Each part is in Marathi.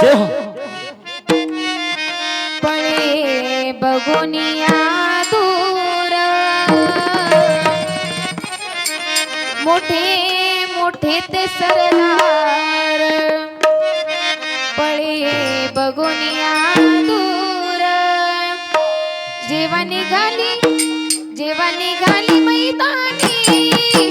हो, हो. पळे बघुनिया दूर। मोठे मोठे ते सरदार। पळे बघुनिया दूर। जेव्हा निघाली जेव्हा निघाली मैदानी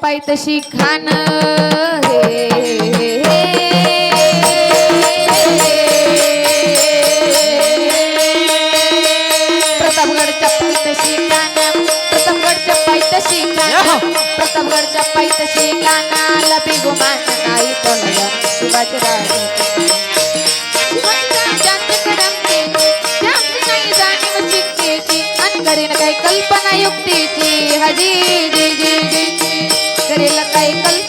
प्रतापगडच्या पायथ्याशी खान हे प्रतापगडच्या खान खान बिगुमान नाही करीन काही कल्पना युक्तीची. हजी जी जी. करेल काय कल्पना.